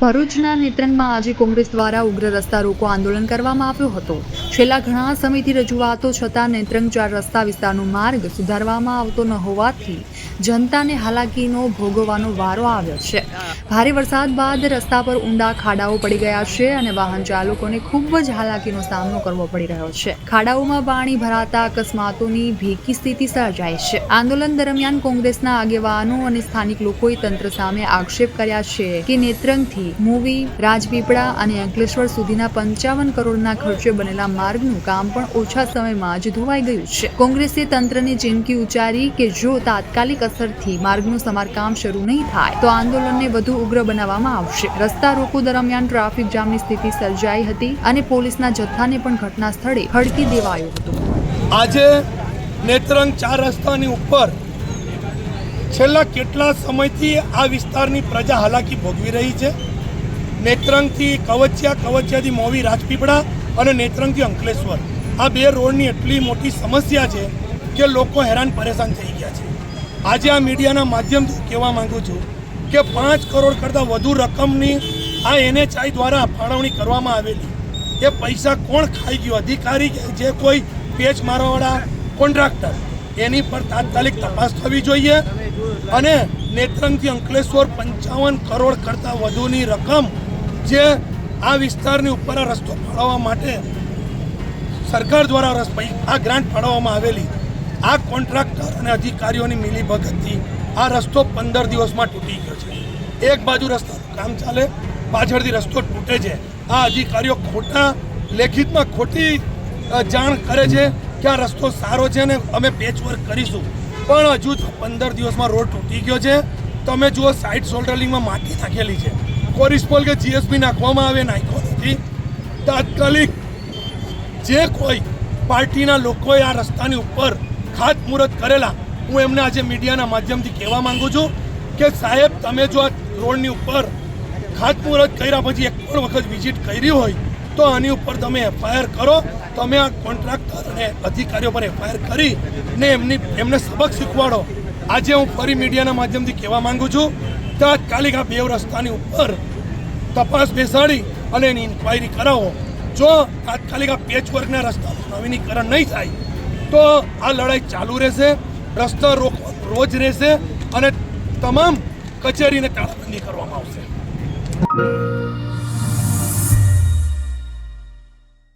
ભરૂચના નેત્રંગમાં આજે કોંગ્રેસ દ્વારા ઉગ્ર રસ્તા રોકો આંદોલન કરવામાં આવ્યો હતો. છેલ્લા ઘણા સમયથી રજૂઆતો છતાં નેત્રંગ ચાર રસ્તા વિસ્તારનો માર્ગ સુધારવામાં આવતો ન હોવાથી જનતાને હાલાકીનો ભોગવવાનો વારો આવ્યો છે. ભારે વરસાદ બાદ રસ્તા પર ઊંડા ખાડાઓ પડી ગયા છે અને વાહન ચાલકોને ખૂબ જ હાલાકીનો સામનો કરવો પડી રહ્યો છે. ખાડાઓમાં પાણી ભરાતા અકસ્માતોની ભીકી સ્થિતિ સર્જાય છે. આંદોલન દરમિયાન કોંગ્રેસના આગેવાનો અને સ્થાનિક લોકોએ તંત્ર સામે આક્ષેપ કર્યા છે કે નેત્રંગથી મૂવી, રાજપીપળા અને અંકલેશ્વર સુધીના પંચાવન કરોડના ખર્ચે બનેલા માર્ગનું કામ પણ ઓછા સમયમાં જ ધોવાઈ ગયું છે. કોંગ્રેસે તંત્રને ચીમકી ઉચ્ચારી કે જો તાત્કાલિક અસરથી માર્ગનું સમારકામ શરૂ નહીં થાય, તો આંદોલનને વધુ ઉગ્ર બનાવવામાં આવશે. રસ્તા રોકો દરમિયાન ટ્રાફિક જામની સ્થિતિ સર્જાઈ હતી અને પોલીસના જથ્થાને પણ ઘટના સ્થળે ખડકી દેવાયો હતો. આજે નેત્રંગ ચાર રસ્તાની ઉપર છેલ્લા કેટલા સમયથી આ વિસ્તારની પ્રજા હાલાકી ભોગવી રહી છે? નેત્રંગથી કવચિયા, કવચિયાથી મોવી રાજપીપળા અને નેત્રંગથી અંકલેશ્વર. આ બે રોડની એટલી મોટી સમસ્યા છે કે લોકો હેરાન પરેશાન થઈ ગયા છે. આજે આ મીડિયાના માધ્યમથી કહેવા માંગુ છું કે પાંચ કરોડ કરતાં વધુ રકમની આ એનએચઆઈ દ્વારા ફાળવણી કરવામાં આવેલી. એ પૈસા કોણ ખાઈ ગયો? અધિકારી કે જે કોઈ પેચ મારવાવાળા કોન્ટ્રાક્ટર? એની પર તાત્કાલિક તપાસ થવી જોઈએ અને નેત્રંગથી અંકલેશ્વર પંચાવન કરોડ કરતાં વધુની રકમ જે આ વિસ્તારની ઉપર આ રસ્તો ફાળવવા માટે સરકાર દ્વારા આ ગ્રાન્ટ ફાળવવામાં આવેલી. આ કોન્ટ્રાક્ટર અને અધિકારીઓની મિલીભગતથી આ રસ્તો પંદર દિવસમાં તૂટી ગયો છે. એક બાજુ રસ્તાનું કામ ચાલે, પાછળથી રસ્તો તૂટે છે. આ અધિકારીઓ ખોટા લેખિતમાં ખોટી જાણ કરે છે કે આ રસ્તો સારો છે ને અમે પેચવર્ક કરીશું. પણ હજુ પંદર દિવસમાં રોડ તૂટી ગયો છે. તમે જુઓ સાઇડ સોલ્ડરિંગમાં માટી નાખેલી છે. કોરિસ્પોલ કે જીએસપી નાખવામાં આવે નાખ્યો નથી. તાત્કાલિક જે કોઈ પાર્ટીના લોકોએ આ રસ્તાની ઉપર ખાતમુહૂર્ત કરેલા. હું એમને આજે મીડિયાના માધ્યમથી કહેવા માંગુ છું કે સાહેબ, તમે જો આ રોડની ઉપર ખાતમુહૂર્ત કર્યા પછી એક પણ વખત વિઝિટ કરી હોય, તો આની ઉપર તમે એફઆઈઆર કરો. તમે આ કોન્ટ્રાક્ટર અને અધિકારીઓ પર એફઆઈઆર કરી ને એમની, એમને સબક શીખવાડો. આજે હું ફરી મીડિયાના માધ્યમથી કહેવા માંગુ છું, તાત્કાલિક આ બે રસ્તાની ઉપર તપાસ બેસાડી અને એની ઇન્ક્વાયરી કરાવો. જો તાત્કાલિક આ પેચવર્કના રસ્તાનું નવીનીકરણ નહીં થાય તો આ લડાઈ ચાલુ રહેશે, રસ્તા રોક, રોજ રહેશે અને તમામ કચેરીને તાળાબંધી કરવામાં આવશે.